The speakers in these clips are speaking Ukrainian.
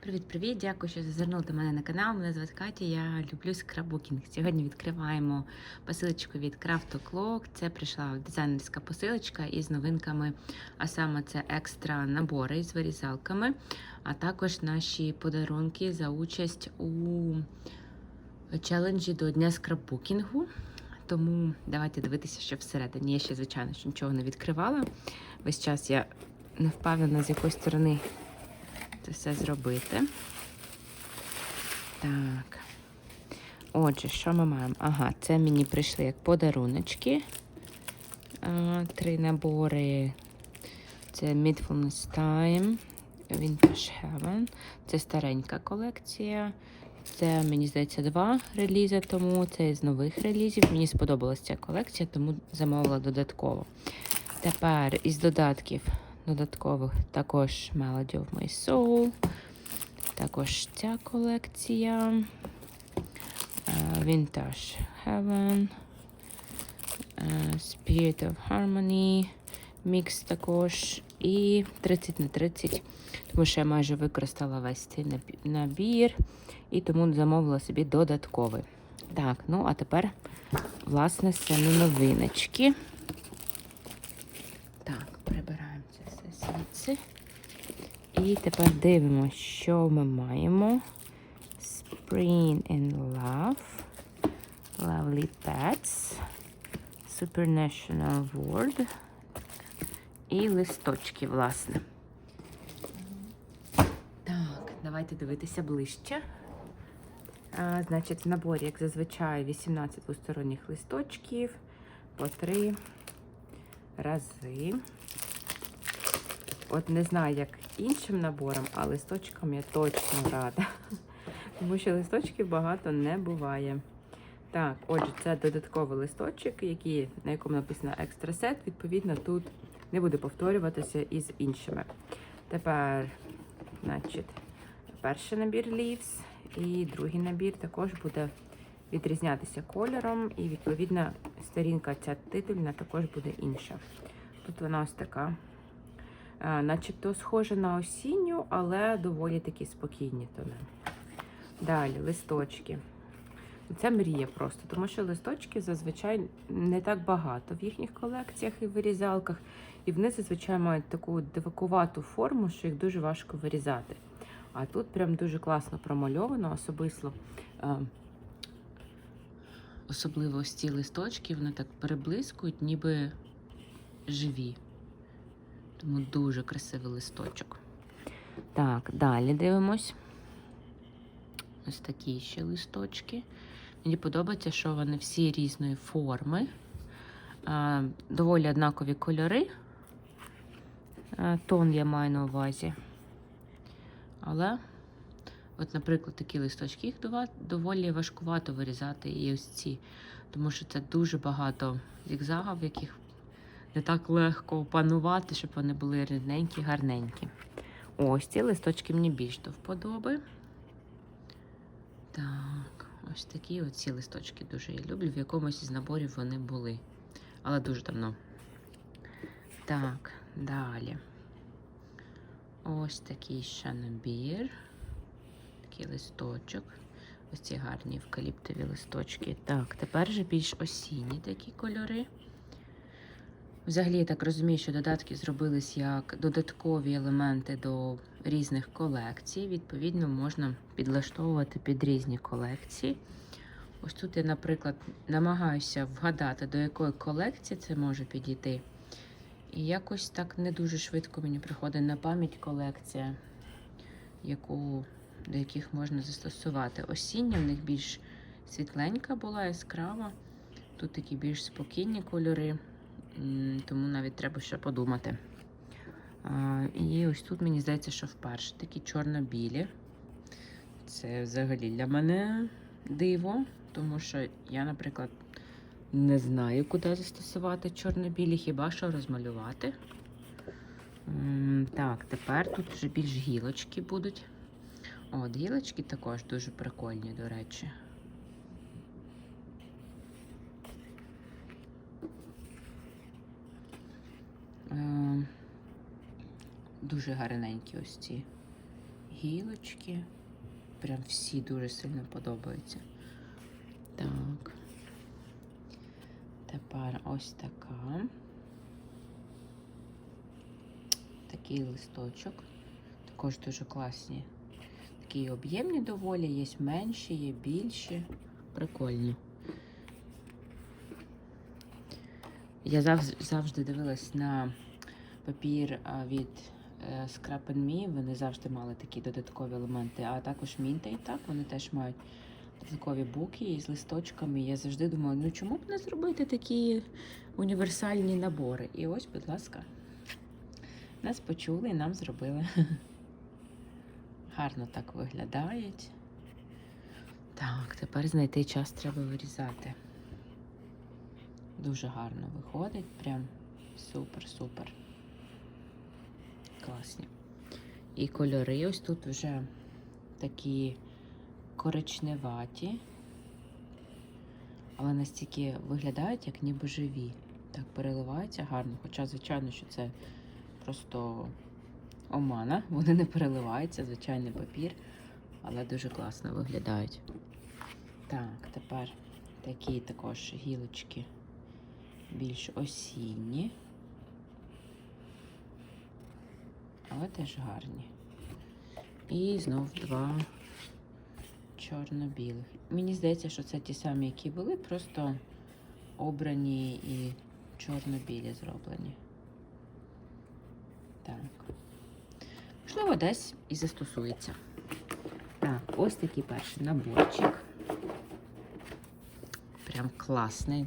Привіт-привіт! Дякую, що зазирнули до мене на канал. Мене звати Катя, я люблю скраббукінг. Сьогодні відкриваємо посилочку від Craft Clock. Це прийшла дизайнерська посилочка із новинками, а саме це екстра набори з вирізалками, а також наші подарунки за участь у челенджі до Дня скраббукінгу. Тому давайте дивитися, що всередині. Я ще, звичайно, нічого не відкривала. Весь час я не впевнена, з якої сторони це все зробити. Так. Отже, що ми маємо? Ага, це мені прийшли як подаруночки. А, Три набори. Це Midfulness Time, Vintage Heaven. Це старенька колекція. Це, мені здається, два релізи тому. Це з нових релізів. Мені сподобалася ця колекція, тому замовила додатково. Тепер із додатків додаткових також Melody of My Soul. Також ця колекція. е, Vintage Heaven. е, Spirit of Harmony. Мікс також. І 30 на 30, тому що я майже використала весь цей набір. І тому замовила собі додатковий. Так, ну а тепер, власне, самі новиночки. Так, прибираємо це все звідси. І тепер дивимося, що ми маємо. Spring in Love, Lovely Pets, Supernational World і листочки, власне. Так, давайте дивитися ближче. А, значить, в наборі, як зазвичай, 18 двосторонніх листочків по 3 рази. От не знаю, як іншим наборам, а листочкам я точно рада. Тому що листочків багато не буває. Так, отже, це додатковий листочок, який, на якому написано екстра сет. Відповідно, тут не буде повторюватися із іншими. Тепер, значить, перший набір Leaves і другий набір також буде відрізнятися кольором, і, відповідно, сторінка ця титульна також буде інша. Тут вона ось така, начебто схожа на осінню, але доволі такі спокійні тони. Далі листочки. Це мрія просто, тому що листочки зазвичай не так багато в їхніх колекціях і вирізалках, і вони зазвичай мають таку дивакувату форму, що їх дуже важко вирізати. А тут прям дуже класно промальовано, особисто. е, Особливо ці листочки, вони так переблискують, ніби живі. Тому дуже красивий листочок. Так, далі дивимось. Ось такі ще листочки. Мені подобається, що вони всі різної форми, доволі однакові кольори. Тон я маю на увазі. Але, от, наприклад, такі листочки їх доволі важкувато вирізати і ось ці, тому що це дуже багато зігзагів, яких не так легко опанувати, щоб вони були рідненькі, гарненькі. Ось ці листочки мені більш до вподоби. Так, ось такі оці листочки дуже я люблю. В якомусь із наборів вони були. Але дуже давно. Так, далі. Ось такий ще набір. Такий листочок. Ось ці гарні евкаліптові листочки. Так, тепер же більш осінні такі кольори. Взагалі, я так розумію, що додатки зробились як додаткові елементи до різних колекцій. Відповідно, можна підлаштовувати під різні колекції. Ось тут я, наприклад, намагаюся вгадати, до якої колекції це може підійти. І якось так не дуже швидко мені приходить на пам'ять колекція, яку, до яких можна застосувати. Осіння в них більш світленька була, яскрава. Тут такі більш спокійні кольори. Тому навіть треба ще подумати. І ось тут мені здається, що вперше такі чорно-білі. Це взагалі для мене диво, тому що я, наприклад, не знаю, куди застосувати чорно-білі, хіба що розмалювати. Так, тепер тут вже більш гілочки будуть. От, гілочки також дуже прикольні, до речі. Дуже гарненькі ось ці гілочки. Прям всі дуже сильно подобаються. Так. Тепер ось така. Такий листочок. Також дуже класні. Такі об'ємні доволі, є менші, є більші. Прикольні. Я завжди, дивилась на папір від е, Scrap and Me. Вони завжди мали такі додаткові елементи. А також Мінта і так вони теж мають додаткові буки із листочками. Я завжди думала, ну чому б не зробити такі універсальні набори? І ось, будь ласка, нас почули і нам зробили. Гарно так виглядають. Так, тепер знайти час треба вирізати. Дуже гарно виходить, прям супер-супер. Класні. І кольори ось тут вже такі коричневаті, але настільки виглядають, як ніби живі. Так переливаються гарно. Хоча, звичайно, що це просто омана, вони не переливаються, звичайний папір, але дуже класно виглядають. Так, тепер такі також гілочки більш осінні, але теж гарні. І знов два чорно-білих. Мені здається, що це ті самі, які були, просто обрані і чорно-білі зроблені. Так. Можливо, десь і застосується. Так, ось такий перший наборчик. Прям класний.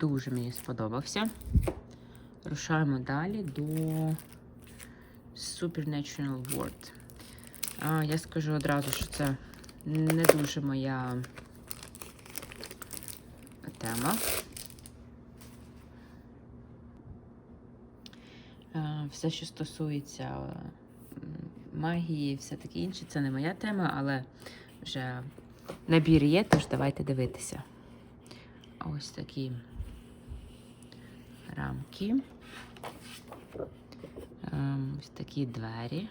Дуже мені сподобався. Рушаємо далі до Supernatural World. А, я скажу одразу, що це не дуже моя тема. Все, що стосується магії, все таке інше, це не моя тема, але вже набір є, тож давайте дивитися. Ось такі рамки. Ем, Ось такі двері.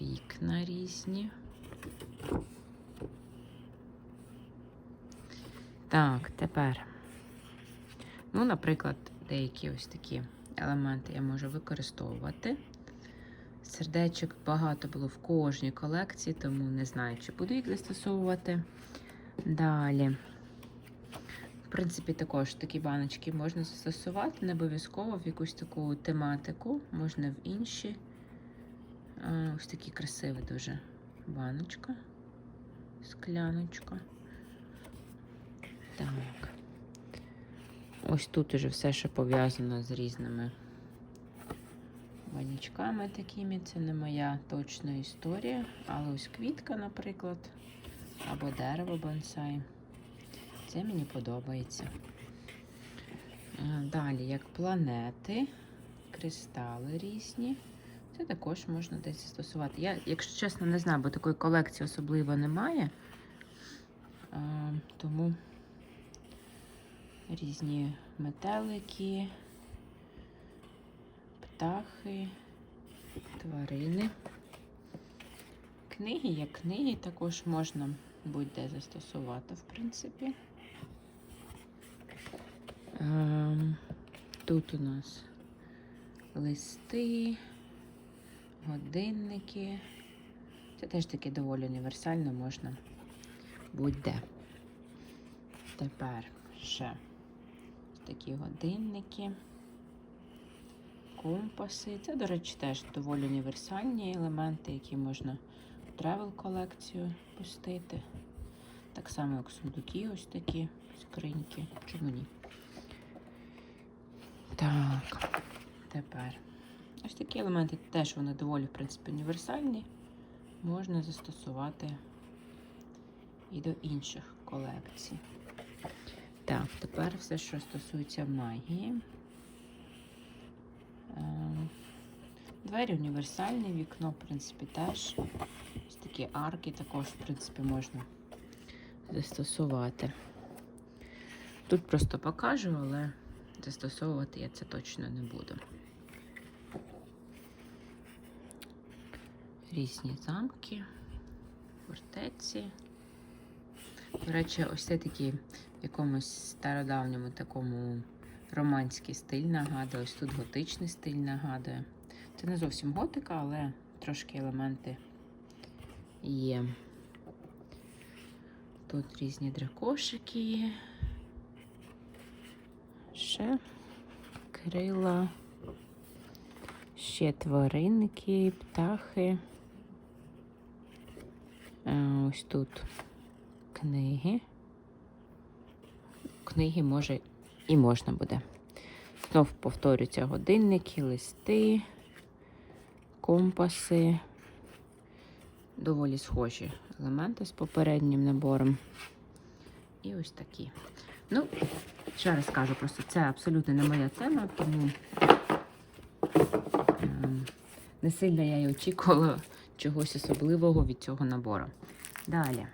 Вікна різні. Так, тепер. Ну, наприклад, деякі ось такі елементи я можу використовувати. Сердечок багато було в кожній колекції, тому не знаю, чи буду їх застосовувати. Далі. В принципі, також такі баночки можна застосувати, не обов'язково в якусь таку тематику, можна в інші. Ось такі красиві дуже баночка, скляночка. Так. Ось тут уже все, що пов'язано з різними банічками такими. Це не моя точна історія. Але ось квітка, наприклад, або дерево бонсай. Це мені подобається. Е, Далі, як планети, кристали різні. Це також можна десь застосувати. Я, якщо чесно, не знаю, бо такої колекції особливо немає. Е, Тому різні метелики, птахи, тварини. Книги як книги, також можна будь-де застосувати, в принципі. Ем, Тут у нас листи, годинники. Це теж таки доволі універсально можна будь-де. Тепер ще такі годинники, компаси. Це, до речі, теж доволі універсальні елементи, які можна в тревел колекцію пустити. Так само, як сундуки, ось такі скриньки. Чому ні? Так, тепер. Ось такі елементи теж вони доволі, в принципі, універсальні. Можна застосувати і до інших колекцій. Так, тепер все, що стосується магії. Е, Двері універсальні, вікно, в принципі, теж. Ось такі арки також, в принципі, можна застосувати. Тут просто покажу, але застосовувати я це точно не буду. різні замки, фортеці. До речі, ось це такий в якомусь стародавньому такому романський стиль нагадує. Ось тут готичний стиль нагадує. Це не зовсім готика, але трошки елементи є. Тут різні дракошики. Ще крила, ще тваринки, птахи. Е, Ось тут книги. Книги може і можна буде. Знов повторюються годинники, листи, компаси. Доволі схожі елементи з попереднім набором. І ось такі. Ну, ще раз кажу, просто це абсолютно не моя тема, тому ем, не сильно я й очікувала чогось особливого від цього набору. Далі.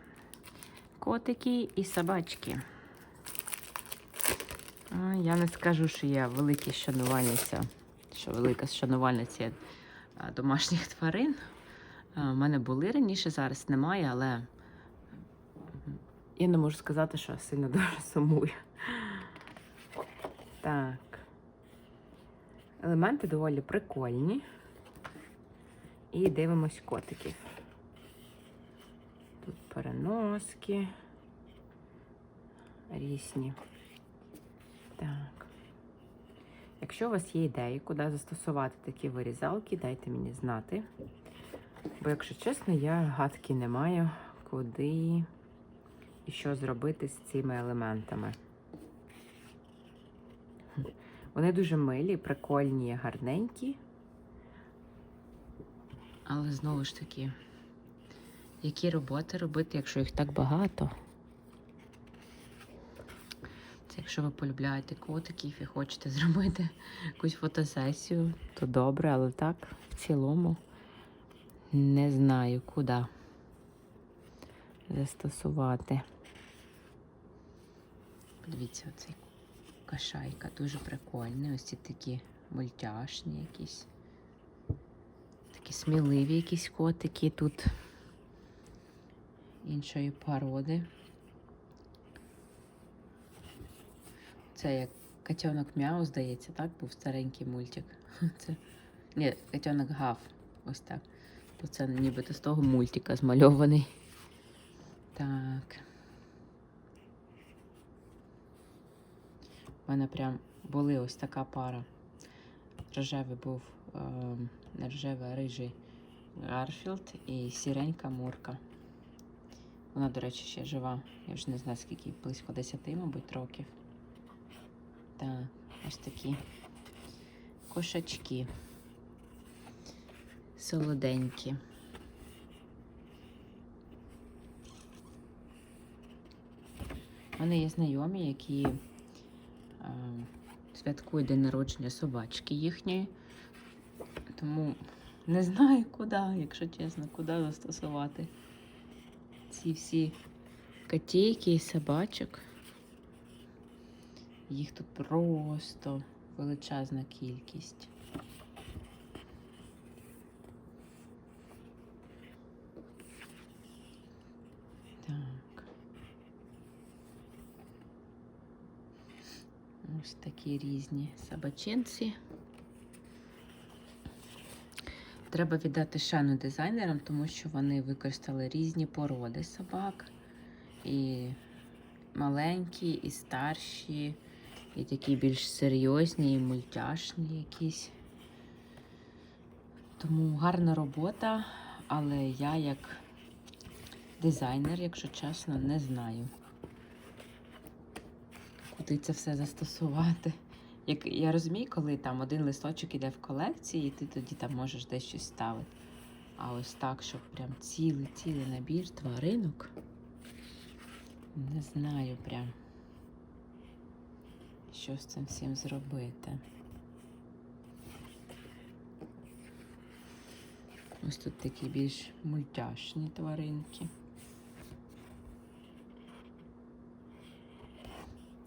Котики і собачки. Я не скажу, що я великий шанувальниця, що велика шанувальниця домашніх тварин. У мене були раніше, зараз немає, але я не можу сказати, що сильно дуже сумую. Так. Елементи доволі прикольні. І дивимось котиків. Тут переноски різні. Так. Якщо у вас є ідеї, куди застосувати такі вирізалки, дайте мені знати. Бо, якщо чесно, я гадки не маю, куди і що зробити з цими елементами. Вони дуже милі, прикольні, гарненькі. Але знову ж таки, які роботи робити, якщо їх так багато? Це якщо ви полюбляєте котиків і хочете зробити якусь фотосесію, то добре, але так, в цілому не знаю, куди застосувати. Подивіться, оцей кашайка дуже прикольний. Ось ці такі мультяшні якісь. Такі сміливі якісь котики тут іншої породи. Це як котенок Мяу, здається, так? Був старенький мультик. Це... Ні, котенок Гав. Ось так. То це нібито з того мультика змальований. Так. У мене прям були ось така пара. Рожевий був е, не рожевий, рижий Гарфілд і сіренька Мурка. Вона, до речі, ще жива. Я вже не знаю, скільки близько 10, мабуть, років. Так, ось такі кошачки. Солоденькі. У мене є знайомі, які е, святкують день народження собачки їхньої. Тому не знаю куди, якщо чесно, куди застосувати ці всі котейки і собачок. Їх тут просто величезна кількість. Так. Ось такі різні собаченці. Треба віддати шану дизайнерам, тому що вони використали різні породи собак. І маленькі, і старші, і такі більш серйозні, і мультяшні якісь. Тому гарна робота, але я як дизайнер, якщо чесно, не знаю, куди це все застосувати. Як я розумію, коли там один листочок іде в колекції, і ти тоді там можеш десь щось ставити. А ось так, щоб прям цілий цілий набір тваринок. Не знаю прям, що з цим всім зробити. Ось тут такі більш мультяшні тваринки.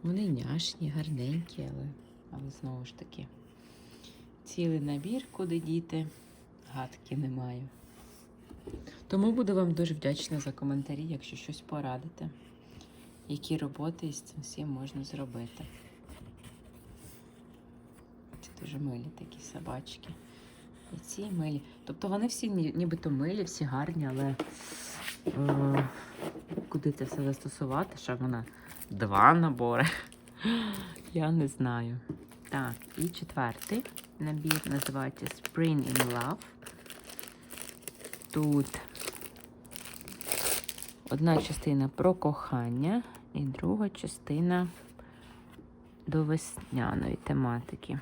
Вони няшні, гарненькі, але, але знову ж таки, цілий набір, куди діти, гадки не маю. Тому буду вам дуже вдячна за коментарі, якщо щось порадите. Які роботи із цим всім можна зробити. Це дуже милі такі собачки. І ці милі. Тобто вони всі нібито милі, всі гарні, але е, куди це все застосувати? Ще вона два набори. Я не знаю. Так, і четвертий набір називається Spring in Love. Тут одна частина про кохання і друга частина до весняної тематики.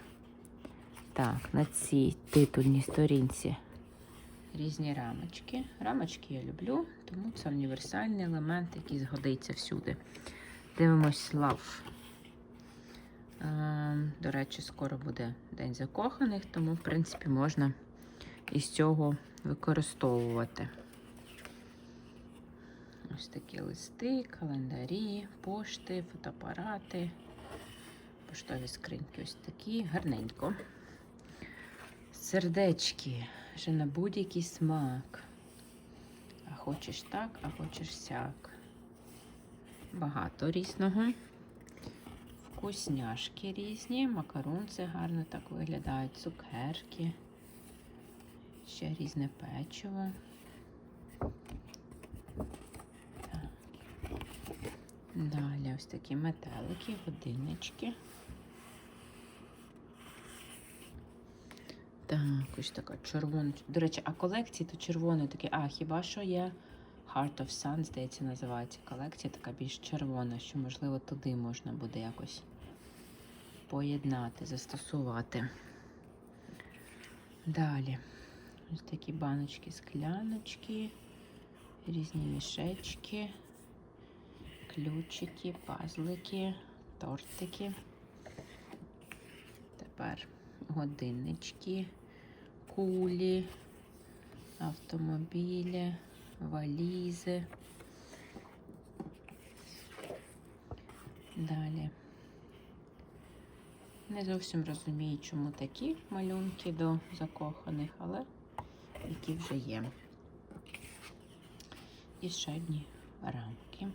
Так, на цій титульній сторінці різні рамочки. Рамочки я люблю, тому це універсальний елемент, який згодиться всюди. Дивимось лав. Е, До речі, скоро буде День закоханих, тому, в принципі, можна із цього використовувати. Ось такі листи, календарі, пошти, фотоапарати, поштові скриньки ось такі, гарненько. Сердечки, вже на будь-який смак. А хочеш так, а хочеш сяк. Багато різного. Вкусняшки різні, макарунці гарно так виглядають, цукерки, ще різне печиво. Так. Далі ось такі метелики, годиннички. Так, ось така червона. До речі, а колекції то червоної такі. А, хіба що є Heart of Sun, здається, називається колекція, така більш червона, що, можливо, туди можна буде якось поєднати, застосувати. Далі. Ось такі баночки, скляночки, різні мішечки, ключики, пазлики, тортики. Тепер годиннички, кулі, автомобілі, валізи. Далі. Не зовсім розумію, чому такі малюнки до закоханих, але які вже є. І ще одні рамки.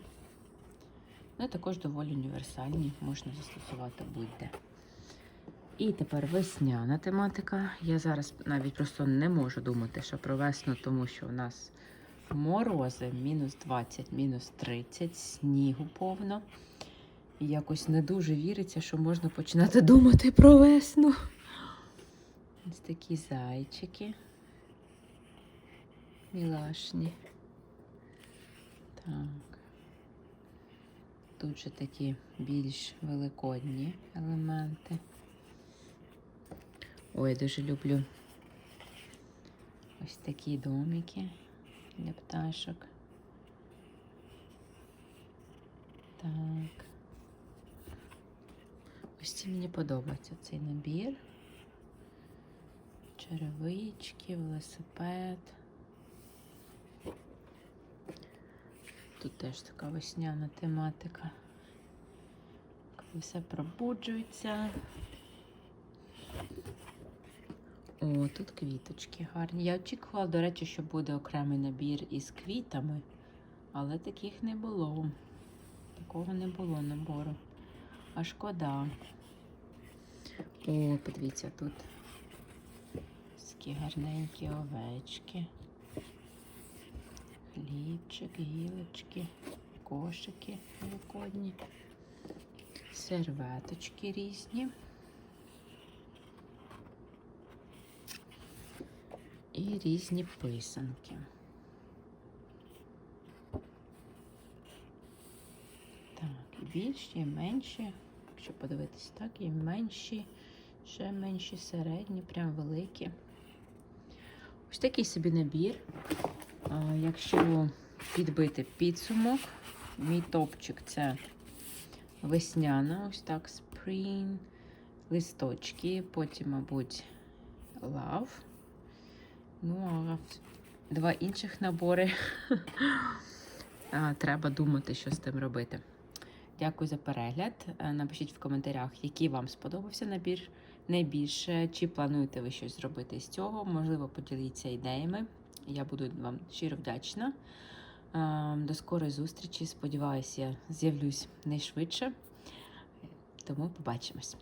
Ну, також доволі універсальні, можна застосувати будь-де. І тепер весняна тематика. Я зараз навіть просто не можу думати, що про весну, тому що у нас морози мінус 20, мінус 30, снігу повно. І якось не дуже віриться, що можна починати думати про весну. Ось такі зайчики. Мілашні. Так. Тут же такі більш великодні елементи. Ой, дуже люблю ось такі домики для пташок. Так. Ось ці мені подобається цей набір. Черевички, велосипед. Тут теж така весняна тематика. Коли все пробуджується. О, тут квіточки гарні. Я очікувала, до речі, що буде окремий набір із квітами, але таких не було. Такого не було набору. А шкода. О, подивіться, тут такі гарненькі овечки. Хлібчик, гілочки, кошики великодні, серветочки різні. І різні писанки. Так, більші, менші. Якщо подивитись так, і менші, ще менші, середні, прям великі. Ось такий собі набір. Якщо підбити підсумок, мій топчик це весняна, ось так, spring, листочки, потім, мабуть, love. Ну, а два інших набори. Треба думати, що з тим робити. Дякую за перегляд. Е, Напишіть в коментарях, який вам сподобався набір найбільше, чи плануєте ви щось зробити з цього. Можливо, поділіться ідеями, Я буду вам щиро вдячна. Е, До скорої зустрічі. Сподіваюся, я з'явлюсь найшвидше. Тому побачимось.